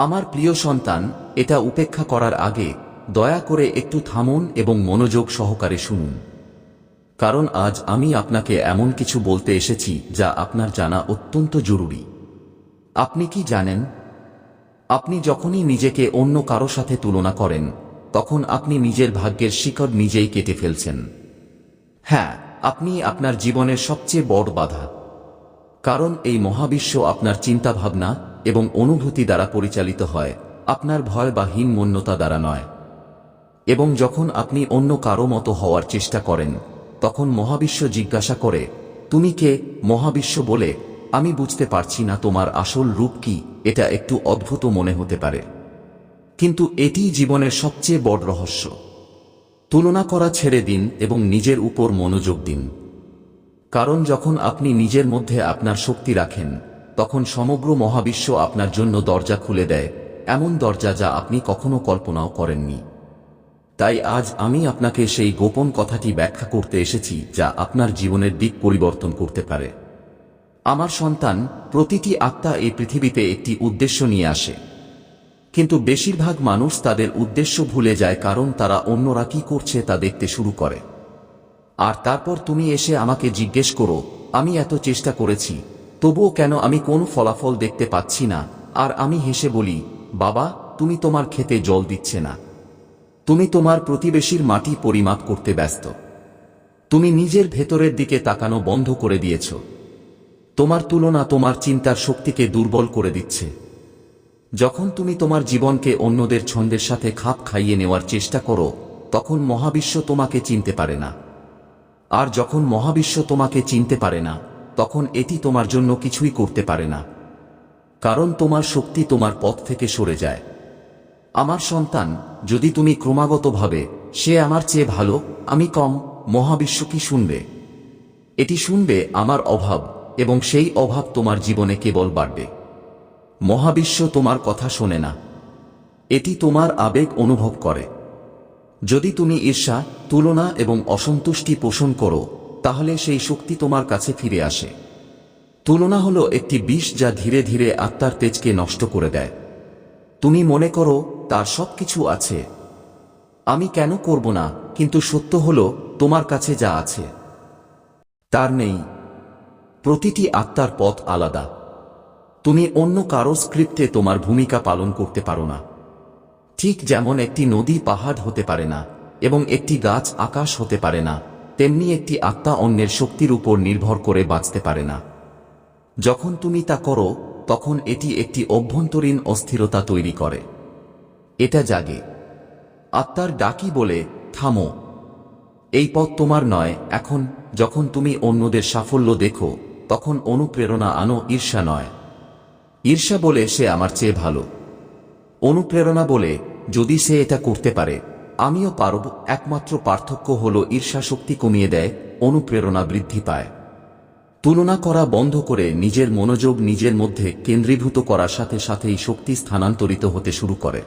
আমার প্রিয় সন্তান, এটা উপেক্ষা করার আগে দয়া করে একটু থামুন এবং মনোযোগ সহকারে শুনুন। কারণ আজ আমি আপনাকে এমন কিছু বলতে এসেছি যা আপনার জানা অত্যন্ত জরুরি। আপনি কি জানেন? আপনি যখনই নিজেকে অন্য কারও সাথে তুলনা করেন, তখন আপনি নিজের ভাগ্যের শিকড় নিজেই কেটে ফেলছেন। হ্যাঁ আপনি আপনার জীবনের সবচেয়ে বড় বাধা। কারণ এই মহাবিশ্ব আপনার চিন্তাভাবনা এবং অনুভূতি দ্বারা পরিচালিত হয়, আপনার ভয় বা হীনমন্যতা দ্বারা নয়। এবং যখন আপনি অন্য কারও মতো হওয়ার চেষ্টা করেন, তখন মহাবিশ্ব জিজ্ঞাসা করে, তুমি কে? মহাবিশ্ব বলে, আমি বুঝতে পারছি না তোমার আসল রূপ কি, এটা একটু অদ্ভুত মনে হতে পারে। কিন্তু এটি জীবনের সবচেয়ে বড় রহস্য। তুলনা করা ছেড়ে দিন এবং নিজের উপর মনোযোগ দিন। কারণ যখন আপনি নিজের মধ্যে আপনার শক্তি রাখেন তখন সমগ্র মহাবিশ্ব আপনার জন্য দরজা খুলে দেয়, এমন দরজা যা আপনি কখনো কল্পনাও করেননি। তাই আজ আমি আপনাকে সেই গোপন কথাটি ব্যাখ্যা করতে এসেছি, যা আপনার জীবনের দিক পরিবর্তন করতে পারে। আমার সন্তান প্রতিটি আত্মা এই পৃথিবীতে একটি উদ্দেশ্য নিয়ে আসে। কিন্তু বেশিরভাগ মানুষ তাদের উদ্দেশ্য ভুলে যায়, কারণ তারা অন্যরা কি করছে তা দেখতে শুরু করে। আর তারপর তুমি এসে আমাকে জিজ্ঞেস করো, আমি এত চেষ্টা করেছি তবুও কেন আমি কোন ফলাফল দেখতে পাচ্ছি না? আর আমি হেসে বলি, বাবা, তুমি তোমার খেতে জল দিচ্ছে না। তুমি তোমার প্রতিবেশীর মাটি পরিমাপ করতে ব্যস্ত। তুমি নিজের ভেতরের দিকে তাকানো বন্ধ করে দিয়েছ। তোমার তুলনা তোমার চিন্তার শক্তিকে দুর্বল করে দিচ্ছে। যখন তুমি তোমার জীবনকে অন্যদের ছন্দের সাথে খাপ খাইয়ে নেওয়ার চেষ্টা করো, তখন মহাবিশ্ব তোমাকে চিনতে পারে না। আর যখন মহাবিশ্ব তোমাকে চিনতে পারে না তখন এটি তোমার জন্য কিছুই করতে পারে না। কারণ তোমার শক্তি তোমার পথ থেকে সরে যায়। আমার সন্তান, যদি তুমি ক্রমাগতভাবে, সে আমার চেয়ে ভালো, আমি কম মহাবিশ্ব কি শুনবে। এটি শুনবে আমার অভাব, এবং সেই অভাব তোমার জীবনে কেবল বাড়বে। মহাবিশ্ব তোমার কথা শোনে না। এটি তোমার আবেগ অনুভব করে। যদি তুমি ঈর্ষা, তুলনা এবং অসন্তুষ্টি পোষণ করো তাহলে সেই শক্তি তোমার কাছে ফিরে আসে। তুলনা হলো একটি বিষ যা ধীরে ধীরে আত্মার তেজকে নষ্ট করে দেয়। তুমি মনে করো, তার সবকিছু আছে। আমি কেন করব না, কিন্তু সত্য হলো, তোমার কাছে যা আছে। তার নেই। প্রতিটি আত্মার পথ আলাদা। তুমি অন্য কারও স্ক্রিপ্টে তোমার ভূমিকা পালন করতে পারো না। ঠিক যেমন একটি নদী পাহাড় হতে পারে না, এবং একটি গাছ আকাশ হতে পারে না তেমনি একটি আত্মা অন্যের শক্তির উপর নির্ভর করে বাঁচতে পারে না। যখন তুমি তা করো, তখন এটি একটি অভ্যন্তরীণ অস্থিরতা তৈরি করে। এটা জাগে। আত্মার ডাকি বলে, থামো। এই পথ তোমার নয়। এখন, যখন তুমি অন্যদের সাফল্য দেখো, তখন অনুপ্রেরণা আনো ঈর্ষা নয়। ঈর্ষা বলে সে আমার চেয়ে ভালো। অনুপ্রেরণা বলে, যদি সে এটা করতে পারে আমিও পারব, একমাত্র পার্থক্য হল ঈর্ষা শক্তি কমিয়ে দেয়, অনুপ্রেরণা বৃদ্ধি পায়। তুলনা করা বন্ধ করে নিজের মনোযোগ নিজের মধ্যে কেন্দ্রীভূত করার সাথে সাথেই শক্তি স্থানান্তরিত হতে শুরু করে।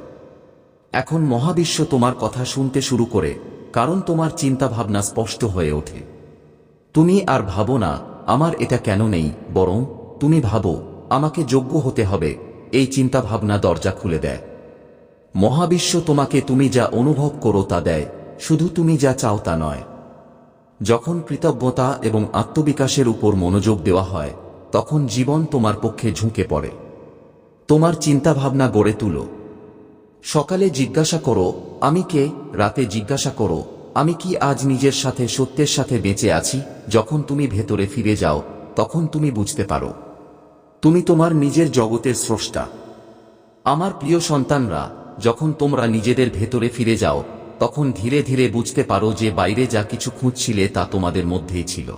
এখন মহাবিশ্ব তোমার কথা শুনতে শুরু করে, কারণ তোমার চিন্তাভাবনা স্পষ্ট হয়ে ওঠে। তুমি আর ভাবো না, আমার এটা কেন নেই, বরং তুমি ভাবো, আমাকে যোগ্য হতে হবে, এই চিন্তাভাবনা দরজা খুলে দেয়। মহাবিশ্ব তোমাকে তুমি যা অনুভব করো তা দেয়, শুধু তুমি যা চাও তা নয়। যখন কৃতজ্ঞতা এবং আত্মবিকাশের উপর মনোযোগ দেওয়া হয়, তখন জীবন তোমার পক্ষে ঝুঁকে পড়ে। তোমার চিন্তাভাবনা গড়ে তুলো। সকালে জিজ্ঞাসা করো, আমি কে? রাতে জিজ্ঞাসা করো, আমি কি আজ নিজের সাথে সত্যের সাথে বেঁচে আছি? যখন তুমি ভেতরে ফিরে যাও, তখন তুমি বুঝতে পারো। তুমি তোমার নিজের জগতের স্রষ্টা। আমার প্রিয় সন্তানরা যখন তোমরা নিজেদের ভেতরে ফিরে যাও, তখন ধীরে ধীরে বুঝতে পারো যে বাইরে যা কিছু খুঁজছিলে তা তোমাদের মধ্যেই ছিল।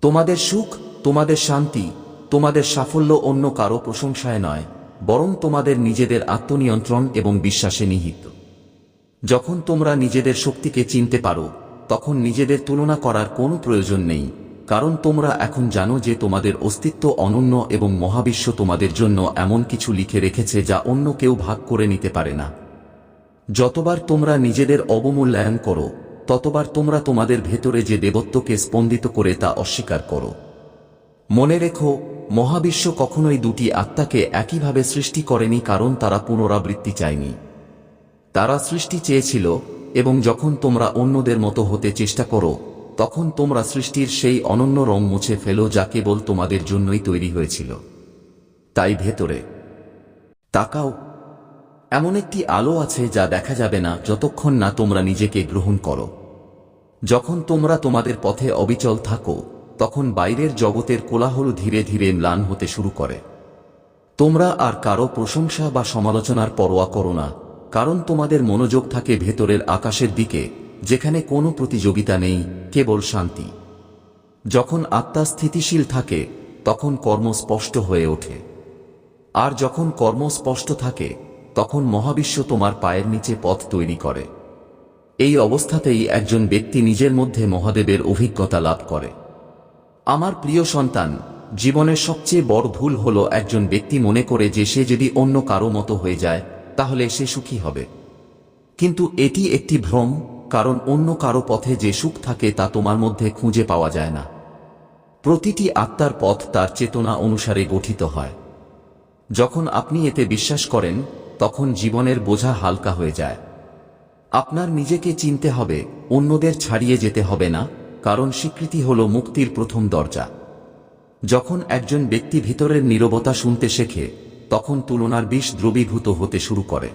তোমাদের সুখ, তোমাদের শান্তি, তোমাদের সাফল্য অন্য কারও প্রশংসায় নয়, বরং তোমাদের নিজেদের আত্মনিয়ন্ত্রণ এবং বিশ্বাসে নিহিত। যখন তোমরা নিজেদের শক্তিকে চিনতে পারো, তখন নিজেদের তুলনা করার কোনো প্রয়োজন নেই। কারণ তোমরা এখন জানো যে তোমাদের অস্তিত্ব অনন্য এবং মহাবিশ্ব তোমাদের জন্য এমন কিছু লিখে রেখেছে যা অন্য কেউ ভাগ করে নিতে পারে না। যতবার তোমরা নিজেদের অবমূল্যায়ন করো, ততবার তোমরা তোমাদের ভেতরে যে দেবত্বকে স্পন্দিত করে তা অস্বীকার করো। মনে রেখো, মহাবিশ্ব কখনোই দুটি আত্মাকে একইভাবে সৃষ্টি করেনি কারণ তারা পুনরাবৃত্তি চায়নি। তারা সৃষ্টি চেয়েছিল এবং যখন তোমরা অন্যদের মতো হতে চেষ্টা করো তখন তোমরা সৃষ্টির সেই অনন্য রং মুছে ফেলো যা কেবল তোমাদের জন্যই তৈরি হয়েছিল। তাই ভেতরে তাকাও। এমন একটি আলো আছে যা দেখা যাবে না যতক্ষণ না তোমরা নিজেকে গ্রহণ করো। যখন তোমরা তোমাদের পথে অবিচল থাকো, তখন বাইরের জগতের কোলাহল ধীরে ধীরে ম্লান হতে শুরু করে। তোমরা আর কারও প্রশংসা বা সমালোচনার পরোয়া করো না, কারণ তোমাদের মনোযোগ থাকে ভেতরের আকাশের দিকে। যেখানে কোনো প্রতিযোগিতা নেই, কেবল শান্তি। যখন আত্মা স্থিতিশীল থাকে, তখন কর্ম স্পষ্ট হয়ে ওঠে। আর যখন কর্ম স্পষ্ট থাকে, তখন মহাবিশ্ব তোমার পায়ের নিচে পথ তৈরি করে। এই অবস্থাতেই একজন ব্যক্তি নিজের মধ্যে মহাদেবের অভিজ্ঞতা লাভ করে। আমার প্রিয় সন্তান, জীবনের সবচেয়ে বড় ভুল হল একজন ব্যক্তি মনে করে যে সে যদি অন্য কারও মতো হয়ে যায়, তাহলে সে সুখী হবে। কিন্তু এটি একটি ভ্রম কারণ অন্য কারও পথে যে সুখ থাকে তা তোমার মধ্যে খুঁজে পাওয়া যায় না। প্রতিটি আত্মার পথ তার চেতনা অনুসারে গঠিত হয়। যখন আপনি এতে বিশ্বাস করেন, তখন জীবনের বোঝা হালকা হয়ে যায়। আপনার নিজেকে চিনতে হবে, অন্যদের ছাড়িয়ে যেতে হবে না, কারণ স্বীকৃতি হল মুক্তির প্রথম দরজা। যখন একজন ব্যক্তি ভিতরের নীরবতা শুনতে শেখে, তখন তুলনার বিষ দ্রবীভূত হতে শুরু করে।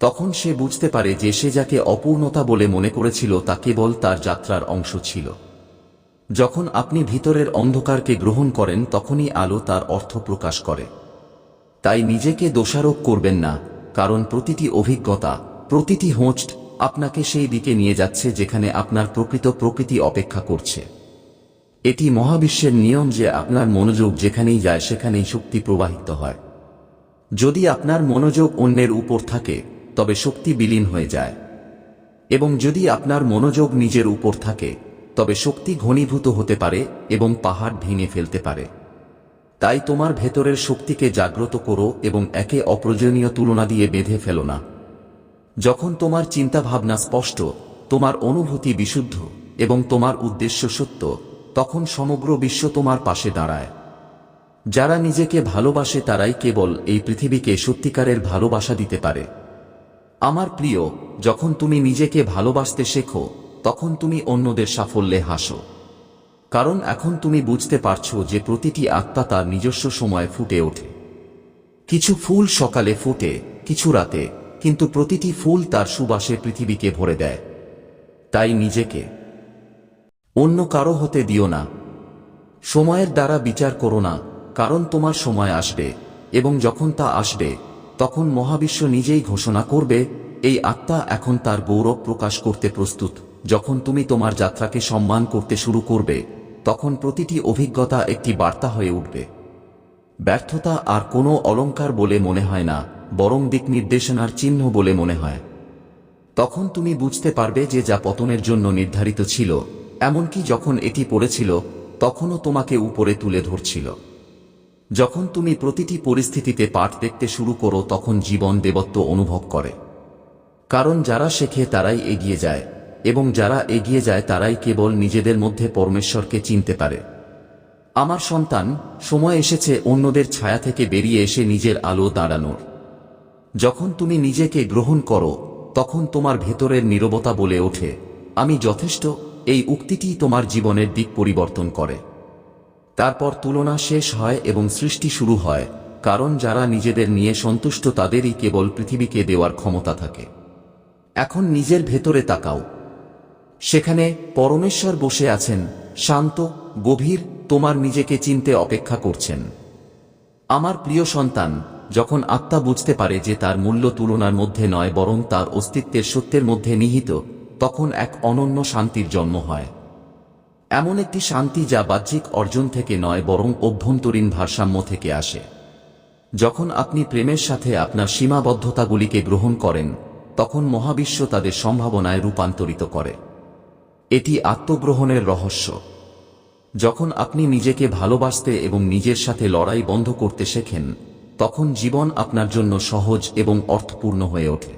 তখন সে বুঝতে পারে যে সে যাকে অপূর্ণতা বলে মনে করেছিল তা কেবল তার যাত্রার অংশ ছিল। যখন আপনি ভিতরের অন্ধকারকে গ্রহণ করেন, তখনই আলো তার অর্থ প্রকাশ করে। তাই নিজেকে দোষারোপ করবেন না, কারণ প্রতিটি অভিজ্ঞতা, প্রতিটি হোঁচট আপনাকে সেই দিকে নিয়ে যাচ্ছে যেখানে আপনার প্রকৃত প্রকৃতি অপেক্ষা করছে। এটি মহাবিশ্বের নিয়ম যে আপনার মনোযোগ যেখানেই যায় সেখানেই শক্তি প্রবাহিত হয়। যদি আপনার মনোযোগ অন্যের উপর থাকে তবে শক্তি বিলীন হয়ে যায়। এবং যদি আপনার মনোযোগ নিজের উপর থাকে, তবে শক্তি ঘনীভূত হতে পারে এবং পাহাড় ভেঙে ফেলতে পারে। তাই তোমার ভেতরের শক্তিকে জাগ্রত করো এবং একে অপ্রয়োজনীয় তুলনা দিয়ে বেঁধে ফেলো না। যখন তোমার চিন্তাভাবনা স্পষ্ট, তোমার অনুভূতি বিশুদ্ধ এবং তোমার উদ্দেশ্য সত্য, তখন সমগ্র বিশ্ব তোমার পাশে দাঁড়ায়। যারা নিজেকে ভালোবাসে তারাই কেবল এই পৃথিবীকে সত্যিকারের ভালোবাসা দিতে পারে। আমার প্রিয়, যখন তুমি নিজেকে ভালোবাসতে শেখো, তখন তুমি অন্যদের সাফল্যে হাসো। কারণ এখন তুমি বুঝতে পারছ যে প্রতিটি আত্মা তার নিজস্ব সময়ে ফুটে ওঠে। কিছু ফুল সকালে ফুটে, কিছু রাতে, কিন্তু প্রতিটি ফুল তার সুবাসে পৃথিবীকে ভরে দেয়। তাই নিজেকে অন্য কারও হতে দিও না। সময়ের দ্বারা বিচার করো না, কারণ তোমার সময় আসবে, এবং যখন তা আসবে তখন মহাবিশ্ব নিজেই ঘোষণা করবে, এই আত্মা এখন তার গৌরব প্রকাশ করতে প্রস্তুত। যখন তুমি তোমার যাত্রাকে সম্মান করতে শুরু করবে, তখন প্রতিটি অভিজ্ঞতা একটি বার্তা হয়ে উঠবে। ব্যর্থতা আর কোনো অলঙ্কার বলে মনে হয় না, বরং দিক নির্দেশনার চিহ্ন বলে মনে হয়। তখন তুমি বুঝতে পারবে যে যা পতনের জন্য নির্ধারিত ছিল, এমনকি যখন এটি পড়েছিল, তখনও তোমাকে উপরে তুলে ধরছিল। যখন তুমি প্রতিটি পরিস্থিতিতে পাঠ দেখতে শুরু করো, তখন জীবন দেবত্ব অনুভব করে। কারণ যারা শেখে তারাই এগিয়ে যায়, এবং যারা এগিয়ে যায় তারাই কেবল নিজেদের মধ্যে পরমেশ্বরকে চিনতে পারে। আমার সন্তান, সময় এসেছে অন্যদের ছায়া থেকে বেরিয়ে এসে নিজের আলো দাঁড়ানোর। যখন তুমি নিজেকে গ্রহণ করো, তখন তোমার ভেতরের নীরবতা বলে ওঠে, আমি যথেষ্ট, এই উক্তিটি তোমার জীবনের দিক পরিবর্তন করে। তারপর তুলনা শেষ হয় এবং সৃষ্টি শুরু হয়, কারণ যারা নিজেদের নিয়ে সন্তুষ্ট তাদেরই কেবল পৃথিবীকে দেওয়ার ক্ষমতা থাকে। এখন নিজের ভেতরে তাকাও। সেখানে পরমেশ্বর বসে আছেন, শান্ত, গভীর, তোমার নিজেকে চিনতে অপেক্ষা করছেন। আমার প্রিয় সন্তান, যখন আত্মা বুঝতে পারে যে তার মূল্য তুলনার মধ্যে নয় বরং তার অস্তিত্বের সত্যের মধ্যে নিহিত, তখন এক অনন্য শান্তির জন্ম হয়। এমন একটি শান্তি যা বাহ্যিক অর্জন থেকে নয়, বরং অভ্যন্তরীণ ভারসাম্য থেকে আসে। যখন আপনি প্রেমের সাথে আপনার সীমাবদ্ধতাগুলিকে গ্রহণ করেন, তখন মহাবিশ্ব তাদের সম্ভাবনায় রূপান্তরিত করে। এটি আত্মগ্রহণের রহস্য। যখন আপনি নিজেকে ভালোবাসতে এবং নিজের সাথে লড়াই বন্ধ করতে শেখেন, তখন জীবন আপনার জন্য সহজ এবং অর্থপূর্ণ হয়ে ওঠে।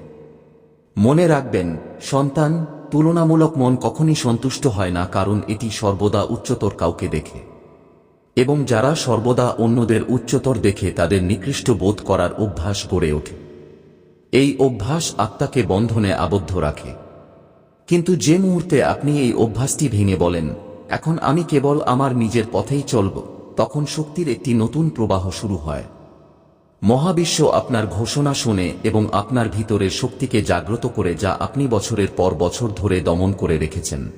মনে রাখবেন, সন্তান তুলনামূলক মন কখনই সন্তুষ্ট হয় না কারণ এটি সর্বদা উচ্চতর কাউকে দেখে। এবং যারা সর্বদা অন্যদের উচ্চতর দেখে তাদের নিকৃষ্ট বোধ করার অভ্যাস গড়ে ওঠে। এই অভ্যাস আত্মাকে বন্ধনে আবদ্ধ রাখে। কিন্তু যে মুহূর্তে আপনি এই অভ্যাসটি ভেঙে বলেন, এখন আমি কেবল আমার নিজের পথেই চলব, তখন শক্তির একটি নতুন প্রবাহ শুরু হয়। মহাবিশ্ব আপনার ঘোষণা শুনে এবং আপনার ভিতরের শক্তিকে জাগ্রত করে যা আপনি বছরের পর বছর ধরে দমন করে রেখেছেন।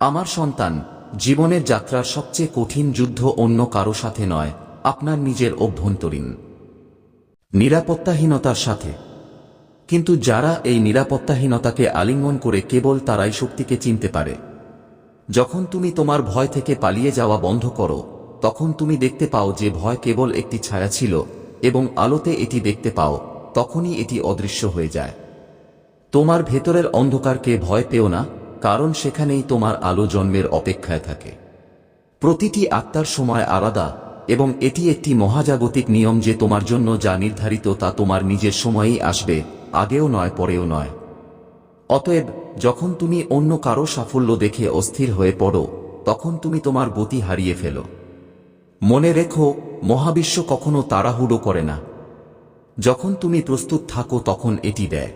আমার সন্তান, জীবনের যাত্রার সবচেয়ে কঠিন যুদ্ধ অন্য কারও সাথে নয়, আপনার নিজের অভ্যন্তরীণ। নিরাপত্তাহীনতার সাথে। কিন্তু যারা এই নিরাপত্তাহীনতাকে আলিঙ্গন করে কেবল তারাই শক্তিকে চিনতে পারে। যখন তুমি তোমার ভয় থেকে পালিয়ে যাওয়া বন্ধ করো, তখন তুমি দেখতে পাও যে ভয় কেবল একটি ছায়া ছিল এবং আলোতে এটি দেখতে পাও, তখনই এটি অদৃশ্য হয়ে যায়। তোমার ভেতরের অন্ধকারকে ভয় পেও না, কারণ সেখানেই তোমার আলো জন্মের অপেক্ষায় থাকে। প্রতিটি আত্মার সময় আলাদা, এবং এটি একটি মহাজাগতিক নিয়ম যে তোমার জন্য যা নির্ধারিত তা তোমার নিজের সময়েই আসবে, আগেও নয়, পরেও নয়। অতএব, যখন তুমি অন্য কারও সাফল্য দেখে অস্থির হয়ে পড়ো, তখন তুমি তোমার গতি হারিয়ে ফেলো। মনে রেখো, মহাবিশ্ব কখনো তাড়াহুড়ো করে না। যখন তুমি প্রস্তুত থাকো, তখন এটি দেয়।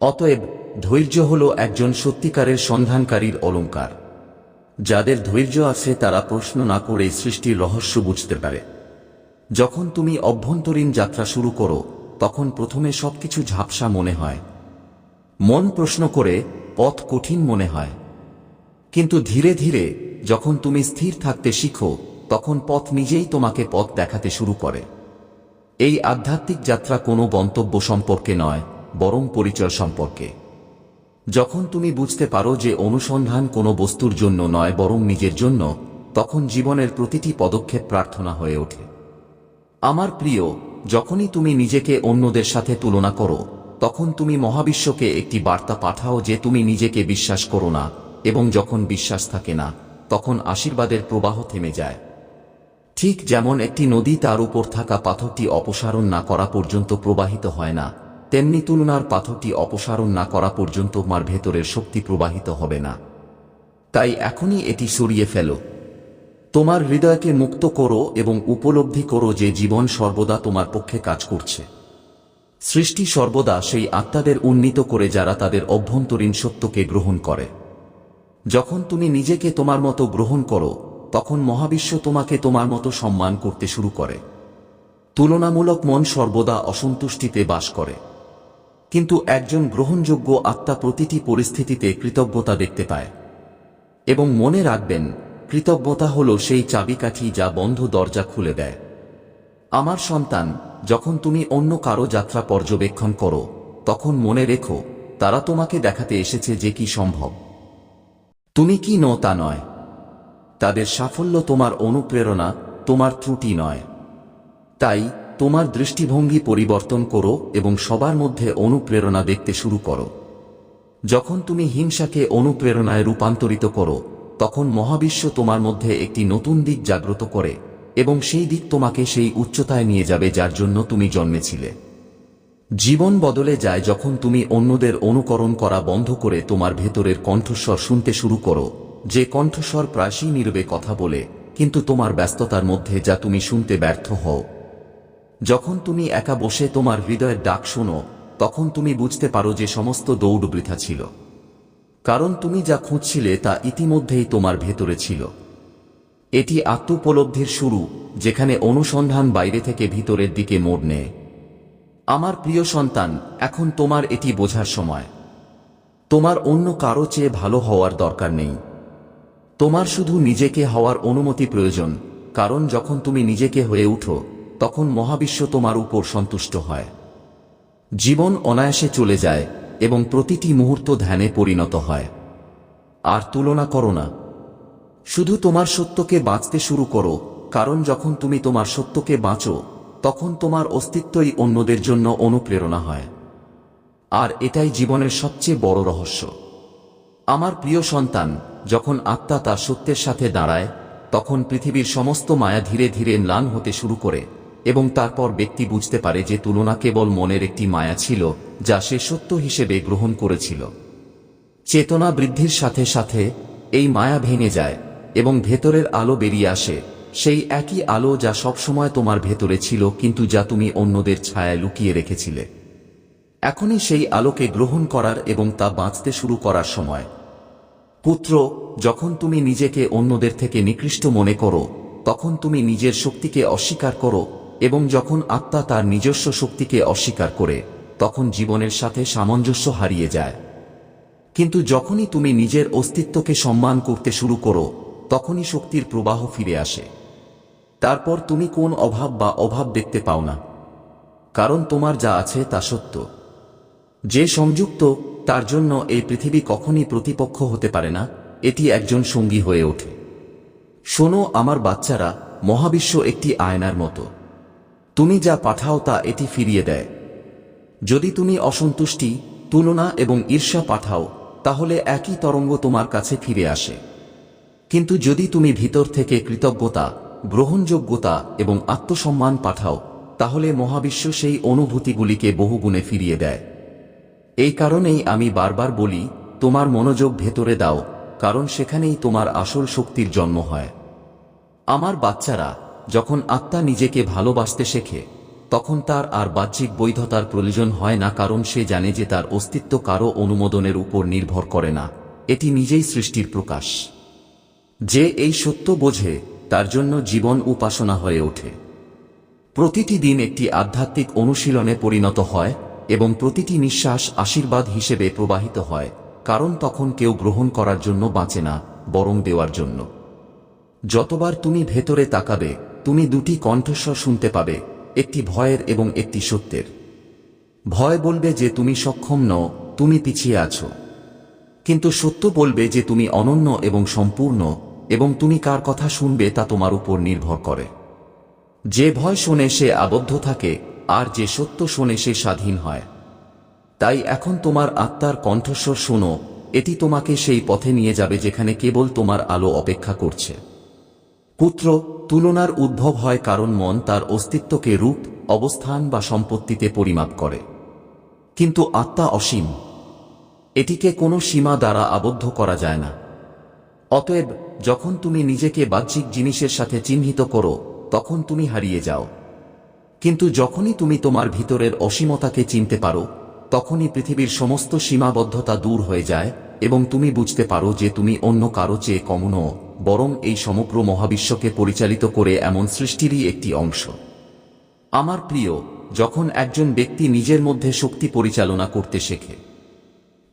অতএব, ধৈর্য হল একজন সত্যিকারের সন্ধানকারীর অলঙ্কার যাদের ধৈর্য আছে, তারা প্রশ্ন না করে সৃষ্টির রহস্য বুঝতে পারে। যখন তুমি অভ্যন্তরীণ যাত্রা শুরু করো, তখন প্রথমে সবকিছু ঝাপসা মনে হয়। মন প্রশ্ন করে, পথ কঠিন মনে হয়। কিন্তু ধীরে ধীরে, যখন তুমি স্থির থাকতে শিখো তখন পথ নিজেই তোমাকে পথ দেখাতে শুরু করে। এই আধ্যাত্মিক যাত্রা কোনো গন্তব্য সম্পর্কে নয়, বরং পরিচয় সম্পর্কে। যখন তুমি বুঝতে পারো যে অনুসন্ধান কোনো বস্তুর জন্য নয়, বরং নিজের জন্য, তখন জীবনের প্রতিটি পদক্ষেপ প্রার্থনা হয়ে ওঠে। আমার প্রিয়, যখনই তুমি নিজেকে অন্যদের সাথে তুলনা করো, তখন তুমি মহাবিশ্বকে একটি বার্তা পাঠাও যে তুমি নিজেকে বিশ্বাস করো না, এবং যখন বিশ্বাস থাকে না, তখন আশীর্বাদের প্রবাহ থেমে যায়। ঠিক যেমন একটি নদী তার উপর থাকা পাথরটি অপসারণ না করা পর্যন্ত প্রবাহিত হয় না, তেমনি তুলনার পাথরটি অপসারণ না করা পর্যন্ত তোমার ভেতরের শক্তি প্রবাহিত হবে না। তাই এখনই এটি সরিয়ে ফেলো। তোমার হৃদয়কে মুক্ত করো এবং উপলব্ধি করো যে জীবন সর্বদা তোমার পক্ষে কাজ করছে। সৃষ্টি সর্বদা সেই আত্মাদের উন্নীত করে যারা তাদের অভ্যন্তরীণ সত্যকে গ্রহণ করে। যখন তুমি নিজেকে তোমার মতো গ্রহণ করো তখন মহাবিশ্ব তোমাকে তোমার মতো সম্মান করতে শুরু করে। তুলনামূলক মন সর্বদা অসন্তুষ্টিতে বাস করে। কিন্তু একজন গ্রহণযোগ্য আত্মা প্রতিটি পরিস্থিতিতে কৃতজ্ঞতা দেখতে পায়। এবং মনে রাখবেন, কৃতজ্ঞতা হল সেই চাবিকাঠি যা বন্ধ দরজা খুলে দেয়। আমার সন্তান, যখন তুমি অন্য কারও যাত্রা পর্যবেক্ষণ করো, তখন মনে রেখো, তারা তোমাকে দেখাতে এসেছে যে কি সম্ভব। তুমি কি ন তা নয়। তাদের সাফল্য তোমার অনুপ্রেরণা, তোমার ত্রুটি নয়। তাই, তোমার দৃষ্টিভঙ্গি পরিবর্তন করো এবং সবার মধ্যে অনুপ্রেরণা দেখতে শুরু করো। যখন তুমি হিংসাকে অনুপ্রেরণায় রূপান্তরিত করো, তখন মহাবিশ্ব তোমার মধ্যে একটি নতুন দিক জাগ্রত করে এবং সেই দিক তোমাকে সেই উচ্চতায় নিয়ে যাবে যার জন্য তুমি জন্মেছিলে। জীবন বদলে যায় যখন তুমি অন্যদের অনুকরণ করা বন্ধ করে তোমার ভেতরের কণ্ঠস্বর শুনতে শুরু করো। যে কণ্ঠস্বর প্রায়শই নীরবে কথা বলে, কিন্তু তোমার ব্যস্ততার মধ্যে যা তুমি শুনতে ব্যর্থ হও। যখন তুমি একা বসে তোমার হৃদয়ের ডাক শোনো, তখন তুমি বুঝতে পারো যে সমস্ত দৌড় বৃথা ছিল। কারণ তুমি যা খুঁজছিলে তা ইতিমধ্যেই তোমার ভেতরে ছিল। এটি আত্মোপলব্ধির শুরু, যেখানে অনুসন্ধান বাইরে থেকে ভিতরের দিকে মোড় নেয়। আমার প্রিয় সন্তান, এখন তোমার এটি বোঝার সময়। তোমার অন্য কারও চেয়ে ভালো হওয়ার দরকার নেই। তোমার শুধু নিজেকে হওয়ার অনুমতি প্রয়োজন, কারণ যখন তুমি নিজেকে হয়ে উঠো, তখন মহাবিশ্ব তোমার উপর সন্তুষ্ট হয়। জীবন অনায়াসে চলে যায় এবং প্রতিটি মুহূর্ত ধ্যানে পরিণত হয়। আর তুলনা করো না। শুধু তোমার সত্যকে বাঁচতে শুরু করো, কারণ যখন তুমি তোমার সত্যকে বাঁচো, তখন তোমার অস্তিত্বই অন্যদের জন্য অনুপ্রেরণা হয়। আর এটাই জীবনের সবচেয়ে বড় রহস্য। আমার প্রিয় সন্তান যখন আত্মা তার সত্যের সাথে দাঁড়ায়, তখন পৃথিবীর সমস্ত মায়া ধীরে ধীরে ম্লান হতে শুরু করে, এবং তারপর ব্যক্তি বুঝতে পারে যে তুলনা কেবল মনের একটি মায়া ছিল, যা সে সত্য হিসেবে গ্রহণ করেছিল। চেতনা বৃদ্ধির সাথে সাথে, এই মায়া ভেঙে যায়, এবং ভেতরের আলো বেরিয়ে আসে, সেই একই আলো যা সবসময় তোমার ভেতরে ছিল কিন্তু যা তুমি অন্যদের ছায়ায় লুকিয়ে রেখেছিলে। এখনই সেই আলোকে গ্রহণ করার এবং তা বাঁচতে শুরু করার সময়। পুত্র, যখন তুমি নিজেকে অন্যদের থেকে নিকৃষ্ট মনে করো, তখন তুমি নিজের শক্তিকে অস্বীকার করো, এবং যখন আত্মা তার নিজস্ব শক্তিকে অস্বীকার করে, তখন জীবনের সাথে সামঞ্জস্য হারিয়ে যায়। কিন্তু যখনই তুমি নিজের অস্তিত্বকে সম্মান করতে শুরু করো, তখনই শক্তির প্রবাহ ফিরে আসে। তারপর তুমি কোন অভাব বা অভাব দেখতে পাও না। কারণ তোমার যা আছে তা সত্য। যে সংযুক্ত তার জন্য এই পৃথিবী কখনই প্রতিপক্ষ হতে পারে না, এটি একজন সঙ্গী হয়ে ওঠে। শোনো, আমার বাচ্চারা, মহাবিশ্ব একটি আয়নার মতো। তুমি যা পাঠাও তা এটি ফিরিয়ে দেয়। যদি তুমি অসন্তুষ্টি, তুলনা এবং ঈর্ষা পাঠাও, তাহলে একই তরঙ্গ তোমার কাছে ফিরে আসে। কিন্তু যদি তুমি ভিতর থেকে কৃতজ্ঞতা, গ্রহণযোগ্যতা এবং আত্মসম্মান পাঠাও, তাহলে মহাবিশ্ব সেই অনুভূতিগুলিকে বহুগুণে ফিরিয়ে দেয়। এই কারণেই আমি বারবার বলি, তোমার মনোযোগ ভেতরে দাও, কারণ সেখানেই তোমার আসল শক্তির জন্ম হয়। আমার বাচ্চারা যখন আত্মা নিজেকে ভালোবাসতে শেখে, তখন তার আর বাহ্যিক বৈধতার প্রয়োজন হয় না, কারণ সে জানে যে তার অস্তিত্ব কারও অনুমোদনের উপর নির্ভর করে না। এটি নিজেই সৃষ্টির প্রকাশ। যে এই সত্য বোঝে, তার জন্য জীবন উপাসনা হয়ে ওঠে। প্রতিটি দিন একটি আধ্যাত্মিক অনুশীলনে পরিণত হয় এবং প্রতিটি নিঃশ্বাস আশীর্বাদ হিসেবে প্রবাহিত হয়, কারণ তখন কেউ গ্রহণ করার জন্য বাঁচে না, বরং দেওয়ার জন্য। যতবার তুমি ভেতরে তাকাবে, তুমি দুটি কণ্ঠস্বর শুনতে পাবে, একটি ভয়ের এবং একটি সত্যের। ভয় বলবে যে তুমি সক্ষম নও, তুমি পিছিয়ে আছো। কিন্তু সত্য বলবে যে তুমি অনন্য এবং সম্পূর্ণ, এবং তুমি কার কথা শুনবে তা তোমার উপর নির্ভর করে। যে ভয় শোনে সে আবদ্ধ থাকে আর যে সত্য শোনে সে স্বাধীন হয়। তাই এখন তোমার আত্মার কণ্ঠস্বর শোনো, এটি তোমাকে সেই পথে নিয়ে যাবে যেখানে কেবল তোমার আলো অপেক্ষা করছে। পুত্র, তুলনার উদ্ভব হয় কারণ মন তার অস্তিত্বকে রূপ, অবস্থান বা সম্পত্তিতে পরিমাপ করে। কিন্তু আত্মা অসীম। এটিকে কোনো সীমা দ্বারা আবদ্ধ করা যায় না। অতএব, যখন তুমি নিজেকে বাহ্যিক জিনিসের সাথে চিহ্নিত করো, তখন তুমি হারিয়ে যাও। কিন্তু যখনই তুমি তোমার ভিতরের অসীমতাকে চিনতে পারো, তখনই পৃথিবীর সমস্ত সীমাবদ্ধতা দূর হয়ে যায় এবং তুমি বুঝতে পারো যে তুমি অন্য কারও চেয়ে কম নও, বরং এই সমগ্র মহাবিশ্বকে পরিচালিত করে এমন সৃষ্টিরই একটি অংশ। আমার প্রিয়, যখন একজন ব্যক্তি নিজের মধ্যে শক্তি পরিচালনা করতে শেখে,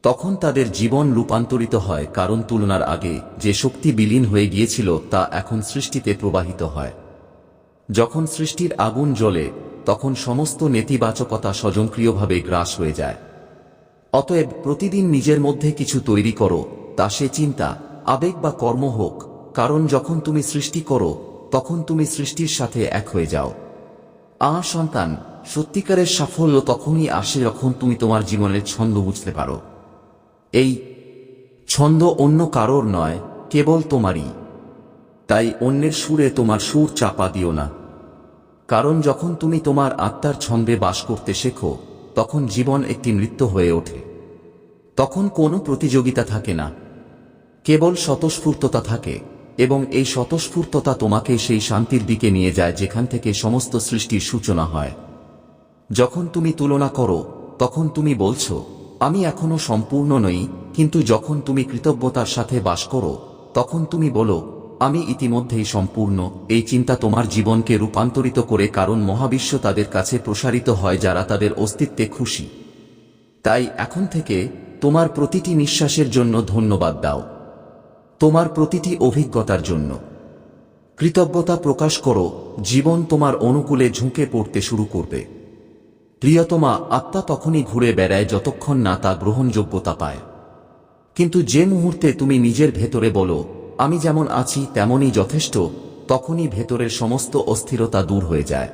তখন তাদের জীবন রূপান্তরিত হয় কারণ তুলনার আগে যে শক্তি বিলীন হয়ে গিয়েছিল তা এখন সৃষ্টিতে প্রবাহিত হয়। যখন সৃষ্টির আগুন জ্বলে, তখন সমস্ত নেতিবাচকতা স্বজনক্রিয়ভাবে গ্রাস হয়ে যায়। অতএব প্রতিদিন নিজের মধ্যে কিছু তৈরি করো, তা সে চিন্তা, আবেগ বা কর্ম হোক, কারণ যখন তুমি সৃষ্টি করো, তখন তুমি সৃষ্টির সাথে এক হয়ে যাও। আ সন্তান, সত্যিকারের সাফল্য তখনই আসে যখন তুমি তোমার জীবনের ছন্দ বুঝতে পারো। এই, ছন্দ অন্য কারোর নয়, কেবল তোমারই। তাই অন্যের সুরে তোমার সুর চাপা দিও না। কারণ যখন তুমি তোমার আত্মার ছন্দে বাস করতে শেখো, তখন জীবন একটি নৃত্য হয়ে ওঠে। তখন কোনো প্রতিযোগিতা থাকে না। কেবল স্বতঃস্ফূর্ততা থাকে, এবং এই স্বতঃস্ফূর্ততা তোমাকে সেই শান্তির দিকে নিয়ে যায় যেখান থেকে সমস্ত সৃষ্টির সূচনা হয়। যখন তুমি তুলনা করো, তখন তুমি বলছো, আমি এখনও সম্পূর্ণ নই, কিন্তু যখন তুমি কৃতজ্ঞতার সাথে বাস করো, তখন তুমি বলো আমি ইতিমধ্যেই সম্পূর্ণ এই চিন্তা তোমার জীবনকে রূপান্তরিত করে কারণ মহাবিশ্ব তাদের কাছে প্রসারিত হয় যারা তাদের অস্তিত্বে খুশি। তাই এখন থেকে তোমার প্রতিটি নিঃশ্বাসের জন্য ধন্যবাদ দাও। তোমার প্রতিটি অভিজ্ঞতার জন্য। কৃতজ্ঞতা প্রকাশ করো, জীবন তোমার অনুকূলে ঝুঁকে পড়তে শুরু করবে। প্রিয়তমা আত্মা তখনই ঘুরে বেড়ায় যতক্ষণ না তা গ্রহণযোগ্যতা পায়। কিন্তু যে মুহূর্তে তুমি নিজের ভেতরে বলো আমি যেমন আছি, তেমনই যথেষ্ট, তখনই ভেতরের সমস্ত অস্থিরতা দূর হয়ে যায়।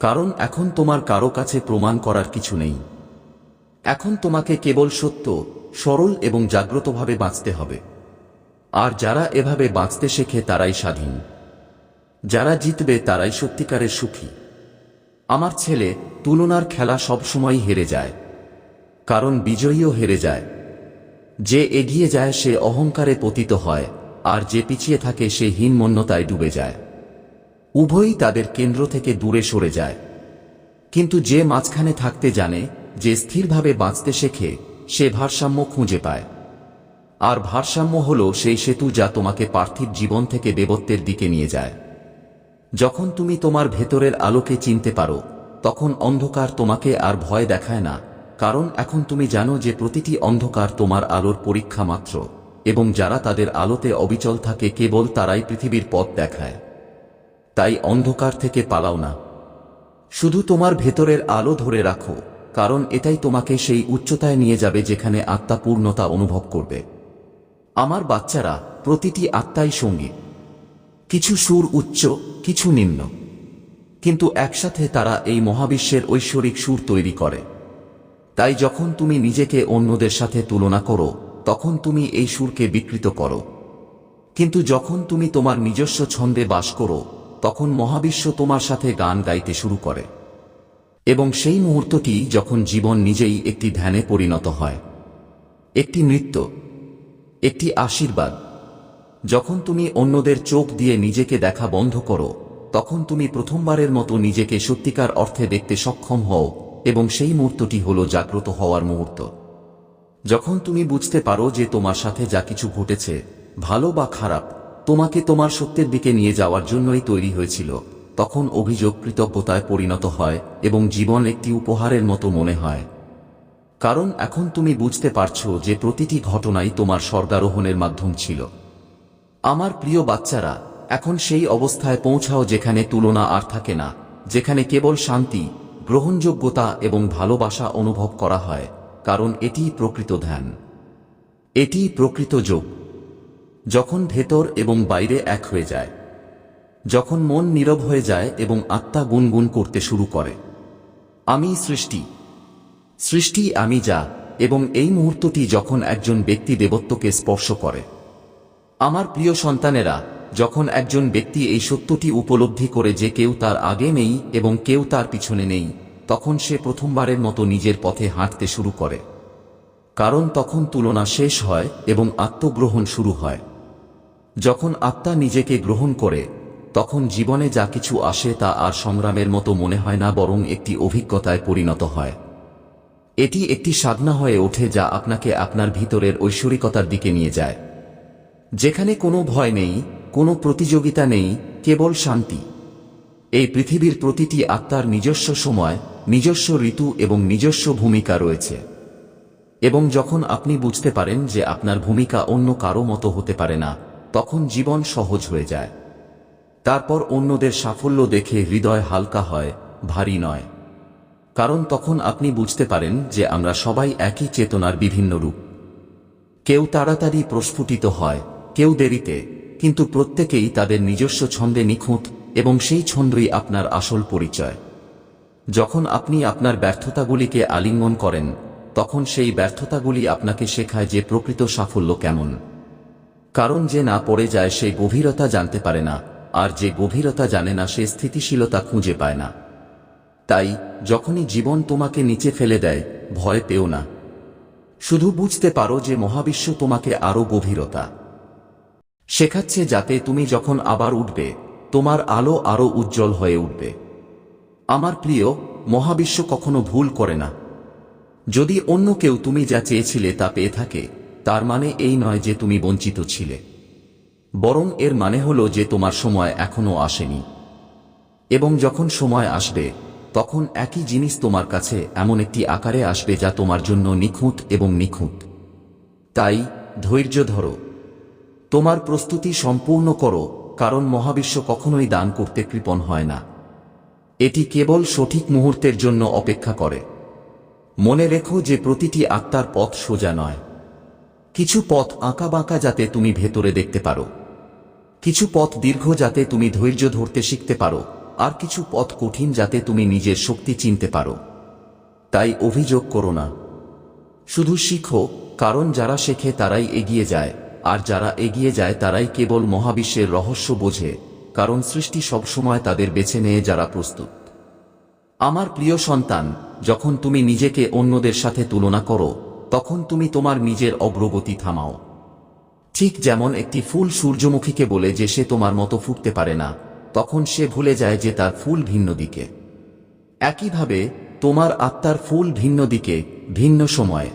কারণ এখন তোমার কারও কাছে প্রমাণ করার কিছু নেই। এখন তোমাকে কেবল সত্য, সরল এবং জাগ্রতভাবে বাঁচতে হবে। আর যারা এভাবে বাঁচতে শেখে, তারাই স্বাধীন। যারা জিতবে, তারাই সত্যিকারের সুখী। আমার ছেলে, তুলনার খেলা সবসময় হেরে যায়। কারণ বিজয়ীও হেরে যায়। যে এগিয়ে যায়, সে অহংকারে পতিত হয়। আর যে পিছিয়ে থাকে সে হীনমন্যতায় ডুবে যায়। উভয়ই তাদের কেন্দ্র থেকে দূরে সরে যায়। কিন্তু যে মাঝখানে থাকতে জানে, যে স্থিরভাবে বাঁচতে শেখে, সে ভারসাম্য খুঁজে পায়। আর ভারসাম্য হল সেই সেতু যা তোমাকে পার্থিব জীবন থেকে দেবত্বের দিকে নিয়ে যায়। যখন তুমি তোমার ভেতরের আলোকে চিনতে পারো, তখন অন্ধকার তোমাকে আর ভয় দেখায় না, কারণ এখন তুমি জানো যে প্রতিটি অন্ধকার তোমার আলোর পরীক্ষা মাত্র। এবং যারা তাদের আলোতে অবিচল থাকে কেবল তারাই পৃথিবীর পথ দেখায়। তাই অন্ধকার থেকে পালাও না। শুধু তোমার ভেতরের আলো ধরে রাখো, কারণ এটাই তোমাকে সেই উচ্চতায় নিয়ে যাবে যেখানে আত্মা পূর্ণতা অনুভব করবে। আমার বাচ্চারা, প্রতিটি আত্মাই সঙ্গী। কিছু সুর উচ্চ, কিছু নিম্ন। কিন্তু একসাথে তারা এই মহাবিশ্বের ঐশ্বরিক সুর তৈরি করে। তাই যখন তুমি নিজেকে অন্যদের সাথে তুলনা করো তখন তুমি এই সুরকে বিকৃত করো। কিন্তু যখন তুমি তোমার নিজস্ব ছন্দে বাস করো, তখন মহাবিশ্ব তোমার সাথে গান গাইতে শুরু করে। এবং সেই মুহূর্তটি যখন জীবন নিজেই একটি ধ্যানে পরিণত হয়। একটি নৃত্য, একটি আশীর্বাদ। যখন তুমি অন্যদের চোখ দিয়ে নিজেকে দেখা বন্ধ করো, তখন তুমি প্রথমবারের মতো নিজেকে সত্যিকার অর্থে দেখতে সক্ষম হও, এবং সেই মুহূর্তটি হল জাগ্রত হওয়ার মুহূর্ত। যখন তুমি বুঝতে পারো যে তোমার সাথে যা কিছু ঘটেছে, ভালো বা খারাপ, তোমাকে তোমার সত্যের দিকে নিয়ে যাওয়ার জন্যই তৈরি হয়েছিল, তখন অভিযোগ কৃতজ্ঞতায় পরিণত হয় এবং জীবন একটি উপহারের মতো মনে হয়। কারণ এখন তুমি বুঝতে পারছ যে প্রতিটি ঘটনাই তোমার স্বর্গারোহণের মাধ্যম ছিল। আমার প্রিয় বাচ্চারা, এখন সেই অবস্থায় পৌঁছাও যেখানে তুলনা আর থাকে না, যেখানে কেবল শান্তি, গ্রহণযোগ্যতা এবং ভালোবাসা অনুভব করা হয়। কারণ এটিই প্রকৃত ধ্যান। এটিই প্রকৃত যোগ। যখন ভেতর এবং বাইরে এক হয়ে যায়, যখন মন নীরব হয়ে যায় এবং আত্মা গুনগুন করতে শুরু করে, আমি সৃষ্টি। সৃষ্টি আমি যা, এবং এই মুহূর্তটি যখন একজন ব্যক্তি দেবত্বকে স্পর্শ করে। আমার প্রিয় সন্তানেরা, যখন একজন ব্যক্তি এই সত্যটি উপলব্ধি করে যে কেউ তার আগে নেই এবং কেউ তার পিছনে নেই তখন সে প্রথমবারের মতো নিজের পথে হাঁটতে শুরু করে। কারণ তখন তুলনা শেষ হয় এবং আত্মগ্রহণ শুরু হয়। যখন আত্মা নিজেকে গ্রহণ করে, তখন জীবনে যা কিছু আসে তা আর সংগ্রামের মতো মনে হয় না বরং একটি অভিজ্ঞতায় পরিণত হয়। এটি একটি সাধনা হয়ে ওঠে যা আপনাকে আপনার ভিতরের ঐশ্বরিকতার দিকে নিয়ে যায়। যেখানে কোনো ভয় নেই, কোনো প্রতিযোগিতা নেই, কেবল শান্তি। এই পৃথিবীর প্রতিটি আত্মার নিজস্ব সময় নিজস্ব ঋতু এবং নিজস্ব ভূমিকা রয়েছে। এবং যখন আপনি বুঝতে পারেন যে আপনার ভূমিকা অন্য কারও মতো হতে পারে না, তখন জীবন সহজ হয়ে যায়। তারপর অন্যদের সাফল্য দেখে হৃদয় হালকা হয়, ভারী নয়। কারণ তখন আপনি বুঝতে পারেন যে আমরা সবাই একই চেতনার বিভিন্ন রূপ। কেউ তাড়াতাড়ি প্রস্ফুটিত হয়, কেউ দেরিতে, কিন্তু প্রত্যেকেই তাদের নিজস্ব ছন্দে নিখুঁত এবং সেই ছন্দই আপনার আসল পরিচয়। যখন আপনি আপনার ব্যর্থতাগুলিকে আলিঙ্গন করেন, তখন সেই ব্যর্থতাগুলি আপনাকে শেখায় যে প্রকৃত সাফল্য কেমন। কারণ যে না পড়ে যায় সে গভীরতা জানতে পারে না, আর যে গভীরতা জানে না সে স্থিতিশীলতা খুঁজে পায় না। তাই, যখনই জীবন তোমাকে নিচে ফেলে দেয়, ভয় পেও না। শুধু বুঝতে পারো যে মহাবিশ্ব তোমাকে আরও গভীরতা শেখাচ্ছে যাতে তুমি যখন আবার উঠবে, তোমার আলো আরও উজ্জ্বল হয়ে উঠবে। আমার প্রিয়, মহাবিশ্ব কখনো ভুল করে না। যদি অন্য কেউ তুমি যা চেয়েছিলে তা পেয়ে থাকে, তার মানে এই নয় যে তুমি বঞ্চিত ছিলে। বরং এর মানে হলো যে তোমার সময় এখনও আসেনি। এবং যখন সময় আসবে, তখন একই জিনিস তোমার কাছে এমন একটি আকারে আসবে যা তোমার জন্য নিখুঁত এবং নিখুঁত। তাই, ধৈর্য ধরো। তোমার প্রস্তুতি সম্পূর্ণ করো, কারণ মহাবিশ্ব কখনোই দান করতে কৃপণ হয় না। এটি কেবল সঠিক মুহূর্তের জন্য অপেক্ষা করে। মনে রেখো যে প্রতিটি আত্মার পথ সোজা নয়। কিছু পথ আঁকা বাঁকা যাতে তুমি ভেতরে দেখতে পারো। কিছু পথ দীর্ঘ যাতে তুমি ধৈর্য ধরতে শিখতে পারো, আর কিছু পথ কঠিন যাতে তুমি নিজের শক্তি চিনতে পারো। তাই অভিযোগ করো না। শুধু শিখো, কারণ যারা শেখে তারাই এগিয়ে যায়, আর যারা এগিয়ে যায় তারাই কেবল মহাবিশ্বের রহস্য বোঝে। কারণ সৃষ্টি সবসময় তাদের বেছে নেয় যারা প্রস্তুত। আমার প্রিয় সন্তান, যখন তুমি নিজেকে অন্যদের সাথে তুলনা করো, তখন তুমি তোমার নিজের অগ্রগতি থামাও। ঠিক যেমন একটি ফুল সূর্যমুখীকে বলে যে সে তোমার মতো ফুটতে পারে না, তখন সে ভুলে যায় যে তার ফুল ভিন্ন দিকে। একইভাবে, তোমার আত্মার ফুল ভিন্ন দিকে, ভিন্ন সময়ে।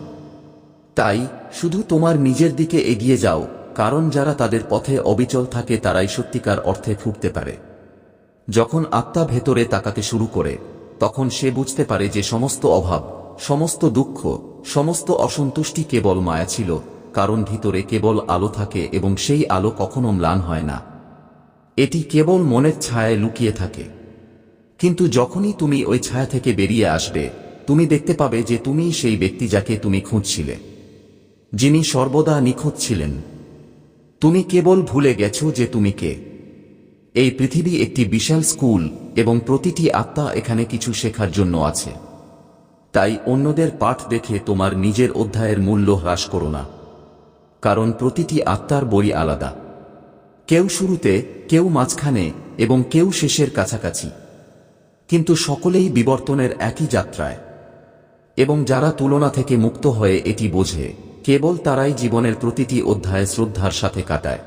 তাই, শুধু তোমার নিজের দিকে এগিয়ে যাও কারণ যারা তাদের পথে অবিচল থাকে তারাই সত্যিকার অর্থে ফুটতে পারে। যখন আত্মা ভেতরে তাকাতে শুরু করে, তখন সে বুঝতে পারে যে সমস্ত অভাব, সমস্ত দুঃখ, সমস্ত অসন্তুষ্টি কেবল মায়া ছিল, কারণ ভিতরে কেবল আলো থাকে এবং সেই আলো কখনো ম্লান হয় না। এটি কেবল মনের ছায়ায় লুকিয়ে থাকে। কিন্তু যখনই তুমি ওই ছায়া থেকে বেরিয়ে আসবে, তুমি দেখতে পাবে যে তুমি সেই ব্যক্তি যাকে তুমি খুঁজছিলে, যিনি সর্বদা নিখোঁজ ছিলেন। তুমি কেবল ভুলে গেছো যে তুমি কে। এই পৃথিবী একটি বিশাল স্কুল এবং প্রতিটি আত্মা এখানে কিছু শেখার জন্য আছে। তাই অন্যদের পাঠ দেখে তোমার নিজের অধ্যায়ের মূল্য হ্রাস করো না। কারণ প্রতিটি আত্মার বই আলাদা। কেউ শুরুতে, কেউ মাঝখানে এবং কেউ শেষের কাছাকাছি। কিন্তু সকলেই বিবর্তনের একই যাত্রায়। এবং যারা তুলনা থেকে মুক্ত হয়ে এটি বোঝে কেবল তারাই জীবনের প্রতিটি অধ্যায় শ্রদ্ধার সাথে কাটায়।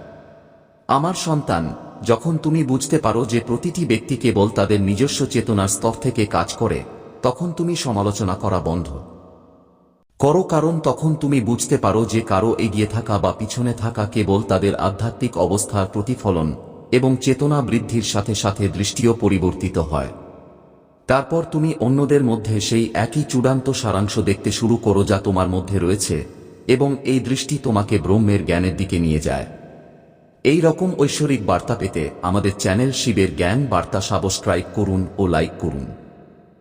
আমার সন্তান, যখন তুমি বুঝতে পারো যে প্রতিটি ব্যক্তি কেবল তাদের নিজস্ব চেতনার স্তর থেকে কাজ করে, তখন তুমি সমালোচনা করা বন্ধ। করো কারণ তখন তুমি বুঝতে পারো যে কারও এগিয়ে থাকা বা পিছনে থাকা কেবল তাদের আধ্যাত্মিক অবস্থার প্রতিফলন এবং চেতনা বৃদ্ধির সাথে সাথে দৃষ্টিও পরিবর্তিত হয়। তারপর তুমি অন্যদের মধ্যে সেই একই চূড়ান্ত সারাংশ দেখতে শুরু করো যা তোমার মধ্যে রয়েছে। এবং এই দৃষ্টি তোমাকে ব্রহ্মের জ্ঞানের দিকে নিয়ে যায়। এই রকম ঐশ্বরিক বার্তা পেতে আমাদের চ্যানেল শিবের জ্ঞান বার্তা সাবস্ক্রাইব করুন ও লাইক করুন।